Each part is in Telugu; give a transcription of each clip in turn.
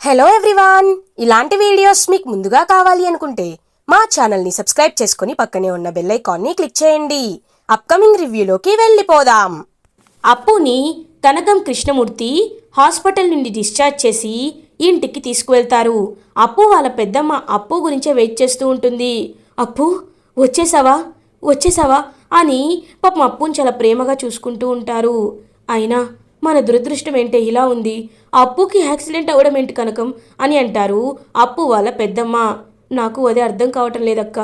హలో ఎవ్రీవాన్ ఇలాంటి వీడియోస్ మీకు ముందుగా కావాలి అనుకుంటే మా ఛానల్ని సబ్స్క్రైబ్ చేసుకుని పక్కనే ఉన్న బెల్ ఐకాన్ని క్లిక్ చేయండి. అప్కమింగ్ రివ్యూలోకి వెళ్ళిపోదాం. అప్పుని కనకం కృష్ణమూర్తి హాస్పిటల్ నుండి డిశ్చార్జ్ చేసి ఇంటికి తీసుకువెళ్తారు. అప్పు వాళ్ళ పెద్దమ్మ అప్పు గురించే వెయిట్ చేస్తూ ఉంటుంది. అప్పు వచ్చేసావా? వచ్చేసావా? అని పాపం అప్పుని చాలా ప్రేమగా చూసుకుంటూ ఉంటారు. అయినా మన దురదృష్టం ఏంటే ఇలా ఉంది? అప్పుకి యాక్సిడెంట్ అవ్వడం ఏంటి కనకం? అని అంటారు అప్పు వాళ్ళ పెద్దమ్మ. నాకు అదే అర్థం కావటం లేదక్క.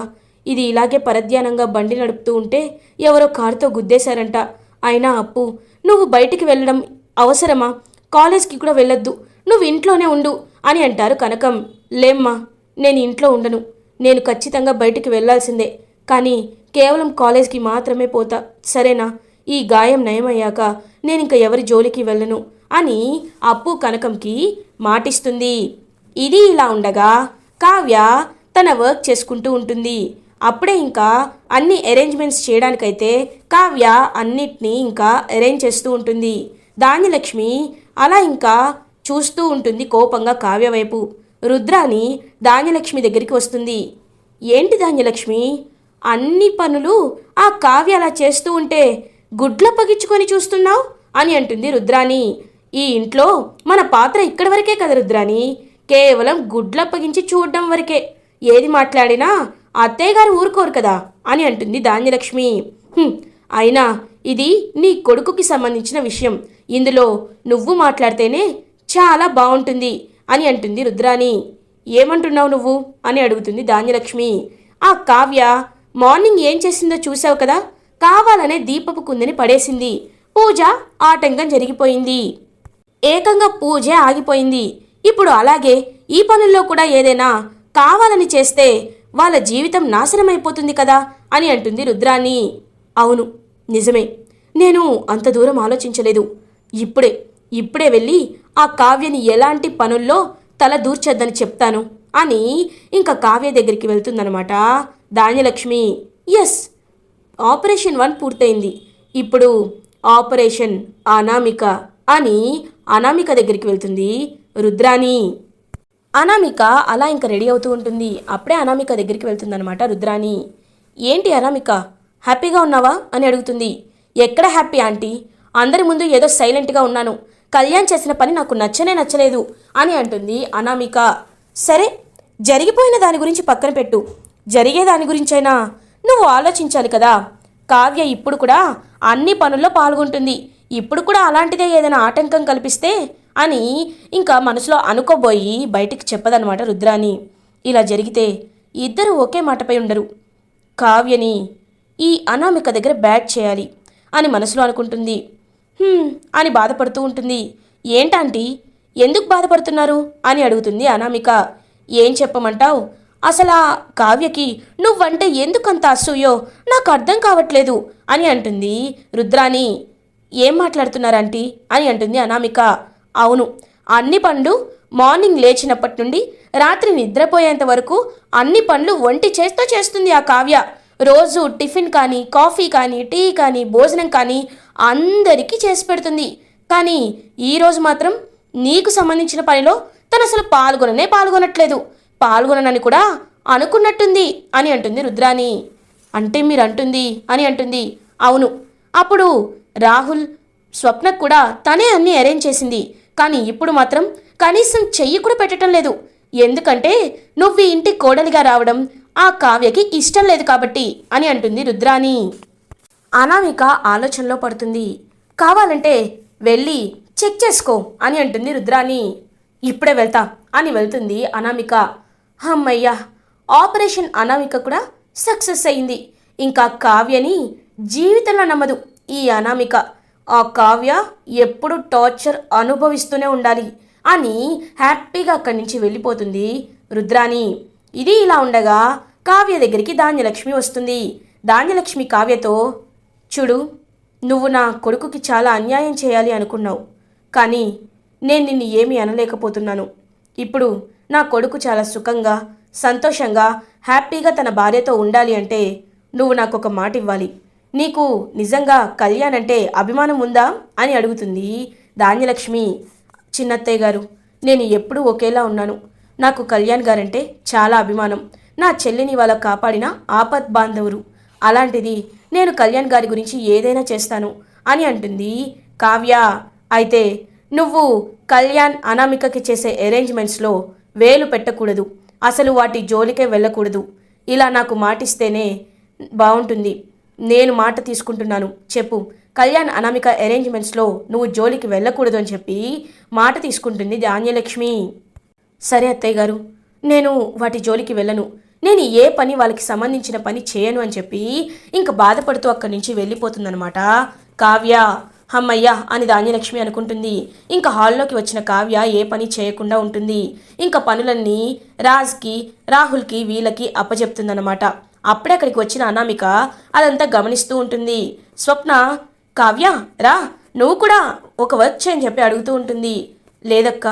ఇది ఇలాగే పరధ్యానంగా బండి నడుపుతూ ఉంటే ఎవరో కారుతో గుద్దేశారంట. అయినా అప్పు నువ్వు బయటికి వెళ్ళడం అవసరమా? కాలేజ్కి కూడా వెళ్ళొద్దు. నువ్వు ఇంట్లోనే ఉండు అని అంటారు కనకం. లేమ్మా నేను ఇంట్లో ఉండను. నేను ఖచ్చితంగా బయటికి వెళ్ళాల్సిందే. కానీ కేవలం కాలేజ్కి మాత్రమే పోతా. సరేనా? ఈ గాయం నయమయ్యాక నేను ఇంకా ఎవరి జోలికి వెళ్ళను అని అప్పు కనకంకి మాటిస్తుంది. ఇది ఇలా ఉండగా కావ్య తన వర్క్ చేసుకుంటూ ఉంటుంది. అప్పుడే ఇంకా అన్ని అరేంజ్మెంట్స్ చేయడానికైతే కావ్య అన్నిటినీ ఇంకా అరేంజ్ చేస్తూ ఉంటుంది. ధాన్యలక్ష్మి అలా ఇంకా చూస్తూ ఉంటుంది కోపంగా కావ్య వైపు. రుద్రాని ధాన్యలక్ష్మి దగ్గరికి వస్తుంది. ఏంటి ధాన్యలక్ష్మి? అన్ని పనులు ఆ కావ్య అలా చేస్తూ ఉంటే గుడ్ల పగిచ్చుకొని చూస్తున్నావు? అని అంటుంది రుద్రాణి. ఈ ఇంట్లో మన పాత్ర ఇక్కడి వరకే కదా రుద్రాణి. కేవలం గుడ్ల పగించి చూడడం వరకే. ఏది మాట్లాడినా అత్తయ్య గారు ఊరుకోరు కదా? అని అంటుంది ధాన్యలక్ష్మి. అయినా ఇది నీ కొడుకుకి సంబంధించిన విషయం. ఇందులో నువ్వు మాట్లాడితేనే చాలా బాగుంటుంది అని అంటుంది రుద్రాణి. ఏమంటున్నావు నువ్వు? అని అడుగుతుంది ధాన్యలక్ష్మి. ఆ కావ్య మార్నింగ్ ఏం చేసిందో చూసావు కదా? కావాలనే దీపపు కుందని పడేసింది. పూజ ఆటంకం జరిగిపోయింది. ఏకంగా పూజే ఆగిపోయింది. ఇప్పుడు అలాగే ఈ పనుల్లో కూడా ఏదైనా కావాలని చేస్తే వాళ్ళ జీవితం నాశనమైపోతుంది కదా అని అంటుంది రుద్రాణి. అవును నిజమే. నేను అంత దూరం ఆలోచించలేదు. ఇప్పుడే ఇప్పుడే వెళ్ళి ఆ కావ్యని ఎలాంటి పనుల్లో తల దూర్చొద్దని చెప్తాను అని ఇంకా కావ్య దగ్గరికి వెళ్తుందనమాట ధాన్యలక్ష్మి. ఎస్ ఆపరేషన్ వన్ పూర్తయింది. ఇప్పుడు ఆపరేషన్ అనామిక అని అనామిక దగ్గరికి వెళ్తుంది రుద్రాణి. అనామిక అలా ఇంకా రెడీ అవుతూ ఉంటుంది. అప్పుడే అనామిక దగ్గరికి వెళ్తుందనమాట రుద్రాణి. ఏంటి అనామిక? హ్యాపీగా ఉన్నావా? అని అడుగుతుంది. ఎక్కడ హ్యాపీ ఆంటీ? అందరి ముందు ఏదో సైలెంట్గా ఉన్నాను. కళ్యాణ్ చేసిన పని నాకు నచ్చనే నచ్చలేదు అని అంటుంది అనామిక. సరే జరిగిపోయిన దాని గురించి పక్కన పెట్టు. జరిగే దాని గురించైనా నువ్వు ఆలోచించాలి కదా. కావ్య ఇప్పుడు కూడా అన్ని పనుల్లో పాల్గొంటుంది. ఇప్పుడు కూడా అలాంటిదే ఏదైనా ఆటంకం కల్పిస్తే అని ఇంకా మనసులో అనుకోబోయి బయటికి చెప్పదనమాట రుద్రాని. ఇలా జరిగితే ఇద్దరు ఒకే మాటపై ఉండరు. కావ్యని ఈ అనామిక దగ్గర బ్యాట్ చేయాలి అని మనసులో అనుకుంటుంది. అని బాధపడుతూ ఉంటుంది. ఏంటంటీ ఎందుకు బాధపడుతున్నారు? అని అడుగుతుంది అనామిక. ఏం చెప్పమంటావు? అసలు ఆ కావ్యకి నువ్వంటే ఎందుకంత అసూయో? నాకు అర్థం కావట్లేదు అని అంటుంది రుద్రాని ఏం మాట్లాడుతున్నారంటీ? అని అంటుంది అనామిక. అవును అన్ని పనులు మార్నింగ్ లేచినప్పటి నుండి రాత్రి నిద్రపోయేంత వరకు అన్ని పనులు ఒంటి చేస్తూ చేస్తుంది ఆ కావ్య. రోజు టిఫిన్ కానీ కాఫీ కానీ టీ కానీ భోజనం కానీ అందరికీ చేసి పెడుతుంది. కానీ ఈరోజు మాత్రం నీకు సంబంధించిన పనిలో తను అసలు పాల్గొననే పాల్గొనట్లేదు. పాల్గొననని కూడా అనుకున్నట్టుంది అని అంటుంది రుద్రాని అంటే మీరు అంటుంది అని అంటుంది. అవును. అప్పుడు రాహుల్ స్వప్నకు కూడా తనే అన్ని అరేంజ్ చేసింది. కానీ ఇప్పుడు మాత్రం కనీసం చెయ్యి కూడా పెట్టడం లేదు. ఎందుకంటే నువ్వు ఈ ఇంటి కోడలిగా రావడం ఆ కావ్యకి ఇష్టం లేదు కాబట్టి అని అంటుంది రుద్రాని అనామిక ఆలోచనలో పడుతుంది. కావాలంటే వెళ్ళి చెక్ చేసుకో అని అంటుంది రుద్రాని ఇప్పుడే వెళ్తా అని వెళ్తుంది అనామిక. అమ్మయ్యా ఆపరేషన్ అనామిక కూడా సక్సెస్ అయింది. ఇంకా కావ్యని జీవితంలో నమ్మదు ఈ అనామిక. ఆ కావ్య ఎప్పుడు టార్చర్ అనుభవిస్తూనే ఉండాలి అని హ్యాపీగా అక్కడి నుంచి వెళ్ళిపోతుంది రుద్రాని ఇది ఇలా ఉండగా కావ్య దగ్గరికి ధాన్యలక్ష్మి వస్తుంది. ధాన్యలక్ష్మి కావ్యతో చూడు నువ్వు నా కొడుకుకి చాలా అన్యాయం చేయాలి అనుకున్నావు. కానీ నేను నిన్ను ఏమీ అనలేకపోతున్నాను. ఇప్పుడు నా కొడుకు చాలా సుఖంగా సంతోషంగా హ్యాపీగా తన భార్యతో ఉండాలి అంటే నువ్వు నాకు ఒక మాట ఇవ్వాలి నీకు నిజంగా కళ్యాణ్ అంటే అభిమానం ఉందా? అని అడుగుతుంది ధాన్యలక్ష్మి చిన్నత్తయ్య గారు. నేను ఎప్పుడూ ఒకేలా ఉన్నాను. నాకు కళ్యాణ్ గారంటే చాలా అభిమానం. నా చెల్లిని వాళ్ళ కాపాడిన ఆపత్ బాంధవురు. అలాంటిది నేను కళ్యాణ్ గారి గురించి ఏదైనా చేస్తాను అని అంటుంది కావ్య. అయితే నువ్వు కళ్యాణ్ అనామికకి చేసే అరేంజ్మెంట్స్లో వేలు పెట్టకూడదు. అసలు వాటి జోలికే వెళ్ళకూడదు. ఇలా నాకు మాటిస్తేనే బాగుంటుంది నేను మాట తీసుకుంటున్నాను. చెప్పు. కళ్యాణ్ అనామిక అరేంజ్మెంట్స్లో నువ్వు జోలికి వెళ్ళకూడదు అని చెప్పి మాట తీసుకుంటుంది ధాన్యలక్ష్మి. సరే అత్తయ్య గారు. నేను వాటి జోలికి వెళ్ళను. నేను ఏ పని వాళ్ళకి సంబంధించిన పని చేయను అని చెప్పి ఇంక బాధపడుతూ అక్కడి నుంచి వెళ్ళిపోతుందనమాట కావ్య. హమ్మయ్యా అని ధాన్యలక్ష్మి అనుకుంటుంది. ఇంకా హాల్లోకి వచ్చిన కావ్య ఏ పని చేయకుండా ఉంటుంది. ఇంకా పనులన్నీ రాజ్కి రాహుల్కి వీళ్ళకి అప్పచెప్తుందన్నమాట అప్పుడే అక్కడికి వచ్చిన అనామిక అదంతా గమనిస్తూ ఉంటుంది. స్వప్న కావ్య రా నువ్వు కూడా ఒక వర్క్ చేయని చెప్పి అడుగుతూ ఉంటుంది. లేదక్క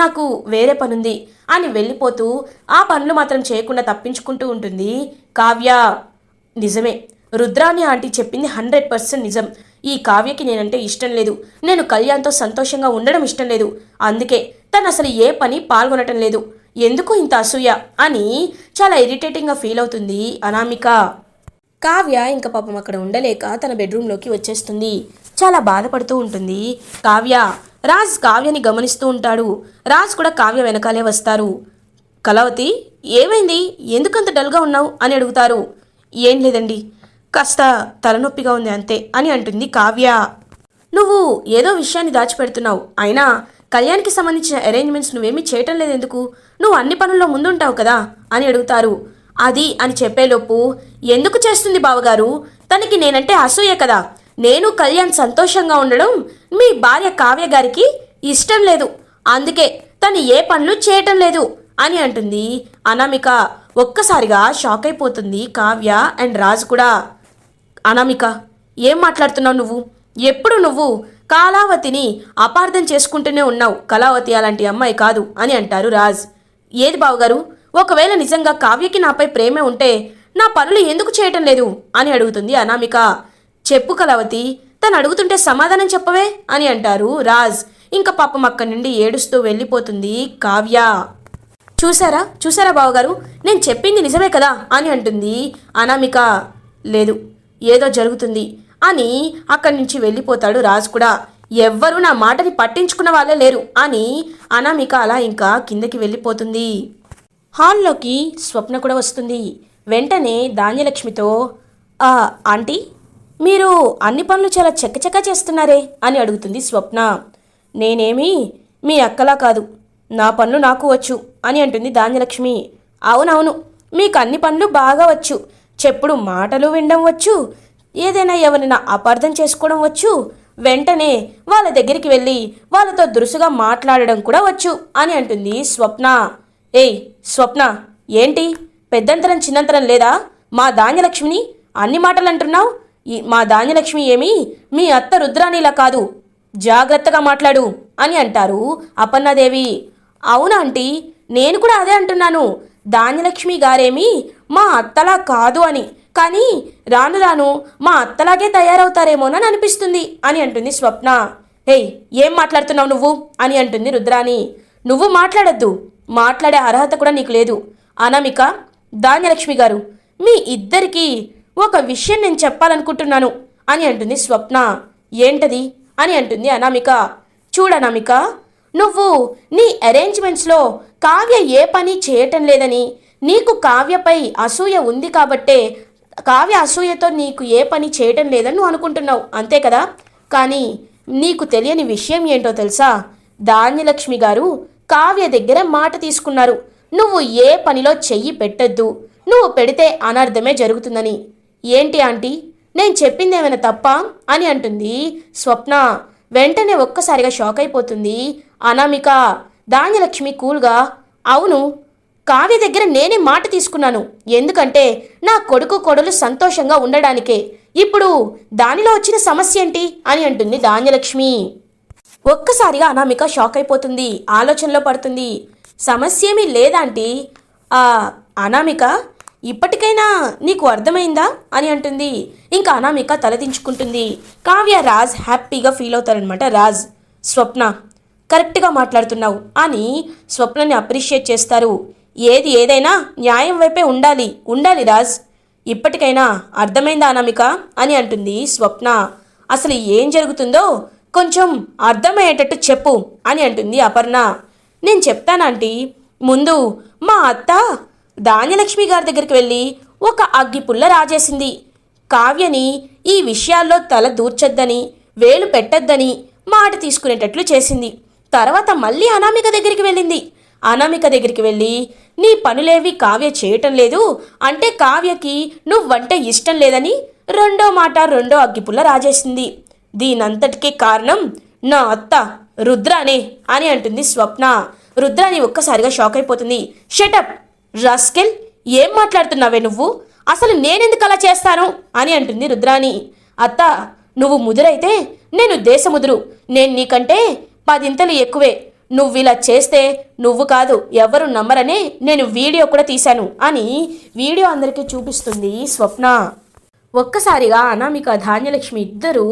నాకు వేరే పనుంది అని వెళ్ళిపోతూ ఆ పనులు మాత్రం చేయకుండా తప్పించుకుంటూ ఉంటుంది కావ్య. నిజమే రుద్రాని ఆంటీ చెప్పింది హండ్రెడ్ పర్సెంట్ నిజం. ఈ కావ్యకి నేనంటే ఇష్టం లేదు. నేను కళ్యాణ్తో సంతోషంగా ఉండడం ఇష్టం లేదు. అందుకే తను అసలు ఏ పని పాల్గొనటం లేదు. ఎందుకు ఇంత అసూయ? అని చాలా ఇరిటేటింగ్గా ఫీల్ అవుతుంది అనామిక. కావ్య ఇంకా పాపం అక్కడ ఉండలేక తన బెడ్రూమ్లోకి వచ్చేస్తుంది. చాలా బాధపడుతూ ఉంటుంది. కావ్య రాజ్ కావ్యని గమనిస్తూ ఉంటాడు. రాజ్ కూడా కావ్య వెనకాలే వస్తారు. కలవతి ఏమైంది? ఎందుకంత డల్గా ఉన్నావు? అని అడుగుతారు. ఏం లేదండి. కాస్త తలనొప్పిగా ఉంది అంతే అని అంటుంది కావ్య. నువ్వు ఏదో విషయాన్ని దాచిపెడుతున్నావు. అయినా కళ్యాణ్కి సంబంధించిన అరేంజ్మెంట్స్ నువ్వేమీ చేయటం లేదెందుకు? నువ్వు అన్ని పనుల్లో ముందుంటావు కదా అని అడుగుతారు. అది అని చెప్పేలోపు ఎందుకు చేస్తుంది బావగారు? తనకి నేనంటే అసూయ కదా. నేను కళ్యాణ్ సంతోషంగా ఉండడం మీ భార్య కావ్య గారికి ఇష్టం లేదు. అందుకే తను ఏ పనులు చేయటం లేదు అని అంటుంది. అనామిక ఒక్కసారిగా షాక్ అయిపోతుంది కావ్య అండ్ రాజు కూడా. అనామిక ఏం మాట్లాడుతున్నావు నువ్వు? ఎప్పుడు నువ్వు కాలావతిని అపార్థం చేసుకుంటూనే ఉన్నావు? కళావతి అలాంటి అమ్మాయి కాదు అని అంటారు రాజ్. ఏది బావగారు? ఒకవేళ నిజంగా కావ్యకి నాపై ప్రేమే ఉంటే నా పనులు ఎందుకు చేయటం లేదు? అని అడుగుతుంది అనామిక. చెప్పు కళావతి తను అడుగుతుంటే సమాధానం చెప్పవే? అని అంటారు రాజ్. ఇంకా పాపం అక్కడి నుండి ఏడుస్తూ వెళ్ళిపోతుంది కావ్య. చూసారా చూసారా బావగారు? నేను చెప్పింది నిజమే కదా? అని అంటుంది అనామిక. లేదు. ఏదో జరుగుతుంది అని అక్కడి నుంచి వెళ్ళిపోతాడు రాజు కూడా. ఎవ్వరూ నా మాటని పట్టించుకున్న వాళ్ళే లేరు అని అనామిక అలా ఇంకా కిందకి వెళ్ళిపోతుంది. హాల్లోకి స్వప్న కూడా వస్తుంది. వెంటనే ధాన్యలక్ష్మితో "ఆ, ఆంటీ మీరు అన్ని పనులు చాలా చక్కచక్క చేస్తున్నారే అని అడుగుతుంది స్వప్న. నేనేమి మీ అక్కలా కాదు. నా పనులు నాకు వచ్చు అని అంటుంది ధాన్యలక్ష్మి. అవునవును మీకు అన్ని పనులు బాగా వచ్చు. చెప్పుడు మాటలు వినడం వచ్చు ఏదైనా ఎవరినైనా అపార్థం చేసుకోవడం వచ్చు వెంటనే వాళ్ళ దగ్గరికి వెళ్ళి వాళ్ళతో దురుసుగా మాట్లాడడం కూడా వచ్చు అని అంటుంది స్వప్న. ఏయ్ స్వప్న ఏంటి? పెద్దంతరం చిన్నంతరం లేదా? మా ధాన్యలక్ష్మిని అన్ని మాటలు అంటున్నావు? ఈ మా ధాన్యలక్ష్మి ఏమి? మీ అత్త రుద్రాణిలా కాదు. జాగ్రత్తగా మాట్లాడు అని అంటారు అపర్ణాదేవి. అవునా ఆంటీ? నేను కూడా అదే అంటున్నాను. ధాన్యలక్ష్మి గారేమి? మా అత్తలా కాదు అని. కానీ రాను రాను మా అత్తలాగే తయారవుతారేమోనని అనిపిస్తుంది అని అంటుంది స్వప్న. హేయ్ ఏం మాట్లాడుతున్నావు నువ్వు? అని అంటుంది రుద్రాణి. నువ్వు మాట్లాడొద్దు. మాట్లాడే అర్హత కూడా నీకు లేదు. అనామిక ధాన్యలక్ష్మి గారు మీ ఇద్దరికీ ఒక విషయం నేను చెప్పాలనుకుంటున్నాను అని అంటుంది స్వప్న. ఏంటది? అని అంటుంది అనామిక. చూడనామిక నువ్వు నీ అరేంజ్మెంట్స్లో కావ్య ఏ పని చేయటం లేదని నీకు కావ్యపై అసూయ ఉంది కాబట్టే కావ్య అసూయతో నీకు ఏ పని చేయటం లేదని నువ్వు అనుకుంటున్నావు. అంతే కదా? కానీ నీకు తెలియని విషయం ఏంటో తెలుసా? ధాన్యలక్ష్మి గారు కావ్య దగ్గర మాట తీసుకున్నారు. నువ్వు ఏ పనిలో చెయ్యి పెట్టద్దు. నువ్వు పెడితే అనర్థమే జరుగుతుందని. ఏంటి ఆంటీ? నేను చెప్పింది ఏమైనా తప్ప? అని అంటుంది స్వప్న. వెంటనే ఒక్కసారిగా షాక్ అయిపోతుంది. అనామిక ధాన్యలక్ష్మి కూల్గా అవును కావ్య దగ్గర నేనే మాట తీసుకున్నాను. ఎందుకంటే నా కొడుకు కొడలు సంతోషంగా ఉండడానికే. ఇప్పుడు దానిలో వచ్చిన సమస్య ఏంటి? అని అంటుంది ధాన్యలక్ష్మి. ఒక్కసారిగా అనామిక షాక్ అయిపోతుంది. ఆలోచనలో పడుతుంది. సమస్య ఏమీ లేదాంటీ ఆ అనామిక ఇప్పటికైనా నీకు అర్థమైందా? అని అంటుంది. ఇంకా అనామిక తలదించుకుంటుంది కావ్య రాజ్ హ్యాపీగా ఫీల్ అవుతారనమాట రాజ్ స్వప్న కరెక్ట్గా మాట్లాడుతున్నావు. అని స్వప్నని అప్రిషియేట్ చేస్తారు. ఏది ఏదైనా న్యాయం వైపే ఉండాలి. ఉండాలి రాజ్ ఇప్పటికైనా అర్థమైందా అనామిక? అని అంటుంది స్వప్న. అసలు ఏం జరుగుతుందో కొంచెం అర్థమయ్యేటట్టు చెప్పు అని అంటుంది అపర్ణ. నేను చెప్తానంటీ ముందు మా అత్త ధాన్యలక్ష్మి గారి దగ్గరికి వెళ్ళి ఒక అగ్గిపుల్ల రాజేసింది. కావ్యని ఈ విషయాల్లో తల దూర్చొద్దని వేలు పెట్టొద్దని మాట తీసుకునేటట్లు చేసింది. తర్వాత మళ్ళీ అనామిక దగ్గరికి వెళ్ళింది. అనామిక దగ్గరికి వెళ్ళి నీ పనులేవి కావ్య చేయటం లేదు. అంటే కావ్యకి నువ్వంటే ఇష్టం లేదని రెండో మాట రెండో అగ్గిపుల్ల రాజేసింది. దీనంతటికీ కారణం నా అత్త రుద్రానే అని అంటుంది స్వప్న. రుద్రాని ఒక్కసారిగా షాక్ అయిపోతుంది. షటప్ రస్కెల్ ఏం మాట్లాడుతున్నావే నువ్వు? అసలు నేనెందుకు అలా చేస్తాను? అని అంటుంది రుద్రాని. అత్త నువ్వు ముదురైతే నేను దేశముదురు. నేను నీకంటే పదింతలు ఎక్కువే. నువ్వు ఇలా చేస్తే నువ్వు కాదు ఎవరు నమ్మరనే నేను వీడియో కూడా తీశాను అని వీడియో అందరికీ చూపిస్తుంది స్వప్న. ఒక్కసారిగా అనామిక ధాన్యలక్ష్మి ఇద్దరూ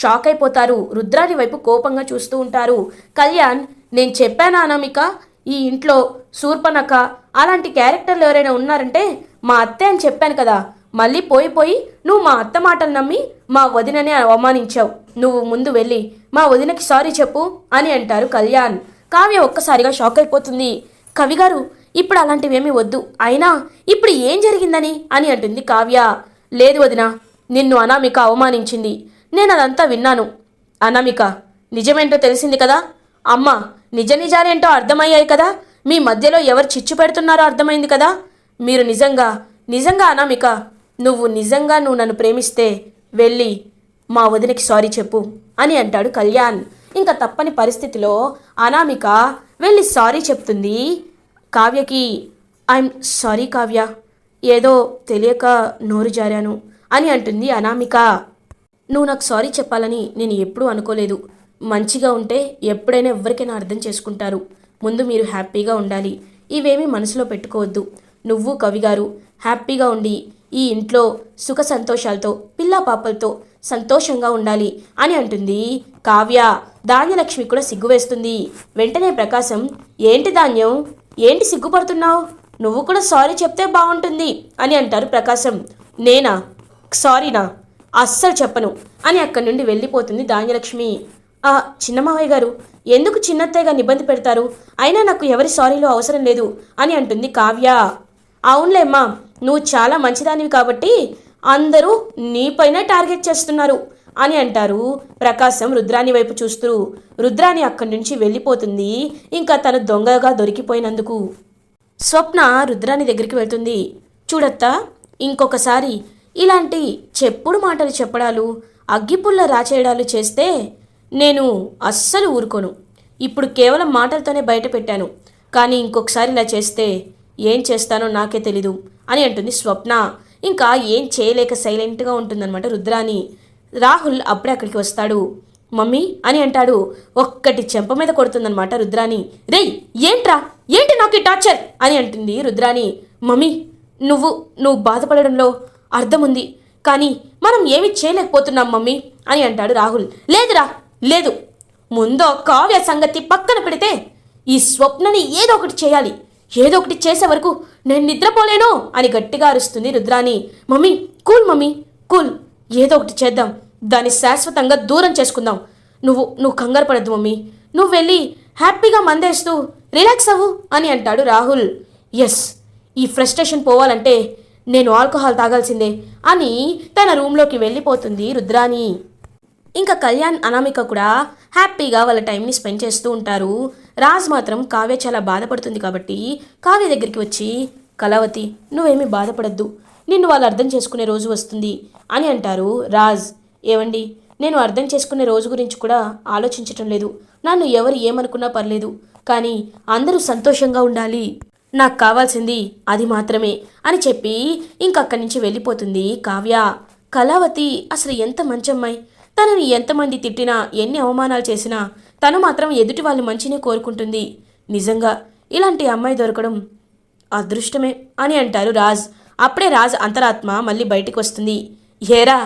షాక్ అయిపోతారు. రుద్రాని వైపు కోపంగా చూస్తూ ఉంటారు. కళ్యాణ్ నేను చెప్పాను అనామిక? ఈ ఇంట్లో శూర్పనక అలాంటి క్యారెక్టర్లు ఎవరైనా ఉన్నారంటే మా అత్తే అని చెప్పాను కదా. మళ్ళీ పోయి పోయి నువ్వు మా అత్త మాటలు నమ్మి మా వదిననే అవమానించావు. నువ్వు ముందు వెళ్ళి మా వదినకి సారీ చెప్పు అని అంటారు కళ్యాణ్. కావ్య ఒక్కసారిగా షాక్ అయిపోతుంది. కవిగారు ఇప్పుడు అలాంటివేమీ వద్దు. అయినా ఇప్పుడు ఏం జరిగిందని అని అంటుంది కావ్య. లేదు వదిన నిన్ను అనామిక అవమానించింది. నేను అదంతా విన్నాను. అనామిక నిజమేంటో తెలిసింది కదా? అమ్మ నిజ నిజాలేంటో అర్థమయ్యాయి కదా? మీ మధ్యలో ఎవరు చిచ్చు పెడుతున్నారో అర్థమైంది కదా? మీరు నిజంగా నిజంగా అనామిక నువ్వు నిజంగా నువ్వు నన్ను ప్రేమిస్తే వెళ్ళి మా వదినకి సారీ చెప్పు అని అంటాడు కళ్యాణ్. ఇంకా తప్పని పరిస్థితిలో అనామిక వెళ్ళి సారీ చెప్తుంది. కావ్యకి ఐఎమ్ సారీ కావ్య ఏదో తెలియక నోరు జారాను అని అంటుంది అనామిక. నువ్వు నాకు సారీ చెప్పాలని నేను ఎప్పుడూ అనుకోలేదు. మంచిగా ఉంటే ఎప్పుడైనా ఎవరికైనా అర్థం చేసుకుంటారు. ముందు మీరు హ్యాపీగా ఉండాలి. ఇవేమీ మనసులో పెట్టుకోవద్దు. నువ్వు కవిగారు హ్యాపీగా ఉండి ఈ ఇంట్లో సుఖ సంతోషాలతో పిల్లా పాపలతో సంతోషంగా ఉండాలి అని అంటుంది కావ్య. ధాన్యలక్ష్మి కూడా సిగ్గు వేస్తుంది వెంటనే ప్రకాశం ఏంటి ధాన్యం? ఏంటి సిగ్గుపడుతున్నావు? నువ్వు కూడా సారీ చెప్తే బాగుంటుంది అని అంటారు ప్రకాశం. నేనా? సారీనా? అస్సలు చెప్పను అని అక్కడి నుండి వెళ్ళిపోతుంది ధాన్యలక్ష్మి. ఆ చిన్న మావయ్య గారు ఎందుకు చిన్నత్తయ్యగా నిబంధి పెడతారు? అయినా నాకు ఎవరి సారీలో అవసరం లేదు అని అంటుంది కావ్య. అవునులేమ్మా నువ్వు చాలా మంచిదానివి కాబట్టి అందరూ నీపైన టార్గెట్ చేస్తున్నారు అని అంటారు. ప్రకాశం రుద్రాని వైపు చూస్తూ రుద్రాని అక్కడి నుంచి వెళ్ళిపోతుంది. ఇంకా తను దొంగగా దొరికిపోయినందుకు. స్వప్న రుద్రాని దగ్గరికి వెళ్తుంది. చూడత్తా ఇంకొకసారి ఇలాంటి చెప్పుడు మాటలు చెప్పడాలు అగ్గిపుల్ల రాచేయడాలు చేస్తే నేను అస్సలు ఊరుకోను. ఇప్పుడు కేవలం మాటలతోనే బయట పెట్టాను. కానీ ఇంకొకసారి ఇలా చేస్తే ఏం చేస్తానో నాకే తెలీదు అని అంటుంది స్వప్న. ఇంకా ఏం చేయలేక సైలెంట్గా ఉంటుందన్నమాట రుద్రాని. రాహుల్ అప్పుడే అక్కడికి వస్తాడు. మమ్మీ అని అంటాడు. ఒక్కటి చెంప మీద కొడుతుందనమాట రుద్రాని రేయ్ ఏంట్రా? ఏంటి నాకు ఈ టార్చర్? అని అంటుంది రుద్రాని మమ్మీ నువ్వు నువ్వు బాధపడడంలో అర్థం ఉంది కానీ మనం ఏమి చేయలేకపోతున్నాం మమ్మీ అని అంటాడు రాహుల్. లేదురా లేదు. ముందో కావ్య సంగతి పక్కన పెడితే ఈ స్వప్నని ఏదో ఒకటి చేయాలి. ఏదో ఒకటి చేసే వరకు నేను నిద్రపోలేను అని గట్టిగా అరుస్తుంది Rudrani mummy cool mummy cool. ఏదో ఒకటి చేద్దాం. దాన్ని శాశ్వతంగా దూరం చేసుకుందాం. నువ్వు నువ్వు కంగారు పడద్దు మమ్మీ. నువ్వు వెళ్ళి హ్యాపీగా మందేస్తూ రిలాక్స్ అవ్వు అని అంటాడు రాహుల్. ఎస్ ఈ ఫ్రస్ట్రేషన్ పోవాలంటే నేను ఆల్కహాల్ తాగాల్సిందే అని తన రూమ్లోకి వెళ్ళిపోతుంది రుద్రాని ఇంకా కళ్యాణ్ అనామిక కూడా హ్యాపీగా వాళ్ళ టైంని స్పెండ్ చేస్తూ ఉంటారు. రాజ్ మాత్రం కావ్య చాలా బాధపడుతుంది కాబట్టి కావ్య దగ్గరికి వచ్చి కళావతి నువ్వేమీ బాధపడద్దు. నిన్ను వాళ్ళు అర్థం చేసుకునే రోజు వస్తుంది అని అంటారు రాజ్. ఏవండి? నేను అర్థం చేసుకునే రోజు గురించి కూడా ఆలోచించటం లేదు. నన్ను ఎవరు ఏమనుకున్నా పర్లేదు. కానీ అందరూ సంతోషంగా ఉండాలి. నాకు కావాల్సింది అది మాత్రమే అని చెప్పి ఇంకక్కడి నుంచి వెళ్ళిపోతుంది కావ్య. కళావతి అసలు ఎంత మంచి అమ్మాయి తనని ఎంతమంది తిట్టినా ఎన్ని అవమానాలు చేసినా తను మాత్రం ఎదుటి వాళ్ళ మంచినే కోరుకుంటుంది. నిజంగా ఇలాంటి అమ్మాయి దొరకడం అదృష్టమే అని అంటారు రాజ్. అప్పుడే రాజ్ అంతరాత్మ మళ్ళీ బయటికి వస్తుంది. ఏరా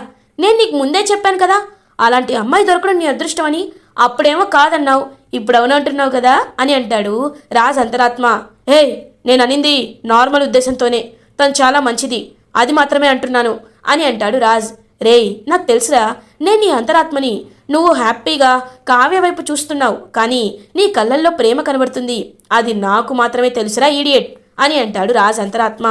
నేను నీకు ముందే చెప్పాను కదా అలాంటి అమ్మాయి దొరకడం నీ అదృష్టమని అప్పుడేమో కాదన్నావు ఇప్పుడు అవునంటున్నావు కదా అని అంటాడు రాజ్ అంతరాత్మ. హే నేను అనింది నార్మల్ ఉద్దేశంతోనే తను చాలా మంచిది అది మాత్రమే అంటున్నాను అని అంటాడు రాజ్. రేయ్ నాకు తెలుసురా నేను నీ అంతరాత్మని నువ్వు హ్యాపీగా కావ్య వైపు చూస్తున్నావు కానీ నీ కళ్ళల్లో ప్రేమ కనబడుతుంది అది నాకు మాత్రమే తెలుసురా ఈడియట్ అని అంటాడు రాజ్ అంతరాత్మ.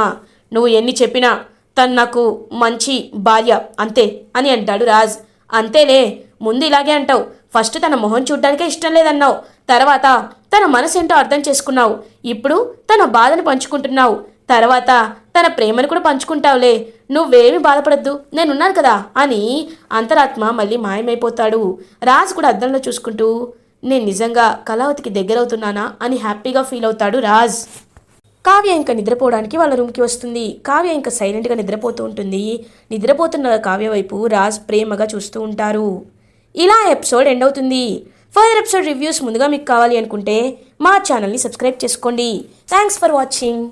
నువ్వు ఎన్ని చెప్పినా తను నాకు మంచి భార్య అంతే అని అంటాడు రాజ్. అంతేలే ముందు ఇలాగే అంటావు. ఫస్ట్ తన మొహం చూడ్డానికే ఇష్టం లేదన్నావు. తర్వాత తన మనసేంటో అర్థం చేసుకున్నావు. ఇప్పుడు తన బాధను పంచుకుంటున్నావు. తర్వాత తన ప్రేమను కూడా పంచుకుంటావులే. నువ్వేమి బాధపడద్దు. నేనున్నాను కదా అని అంతరాత్మ మళ్ళీ మాయమైపోతాడు. రాజ్ కూడా అద్దంలో చూసుకుంటూ నేను నిజంగా కళావతికి దగ్గరవుతున్నానా అని హ్యాపీగా ఫీల్ అవుతాడు రాజ్. కావ్య ఇంకా నిద్రపోవడానికి వాళ్ళ రూమ్కి వస్తుంది. కావ్య ఇంకా సైలెంట్గా నిద్రపోతూ ఉంటుంది. నిద్రపోతున్న కావ్య వైపు రాజ్ ప్రేమగా చూస్తూ ఉంటారు. ఇలా ఎపిసోడ్ ఎండ్ అవుతుంది. ఫర్దర్ ఎపిసోడ్ రివ్యూస్ ముందుగా మీకు కావాలి అనుకుంటే మా ఛానల్ని సబ్స్క్రైబ్ చేసుకోండి. Thanks for watching.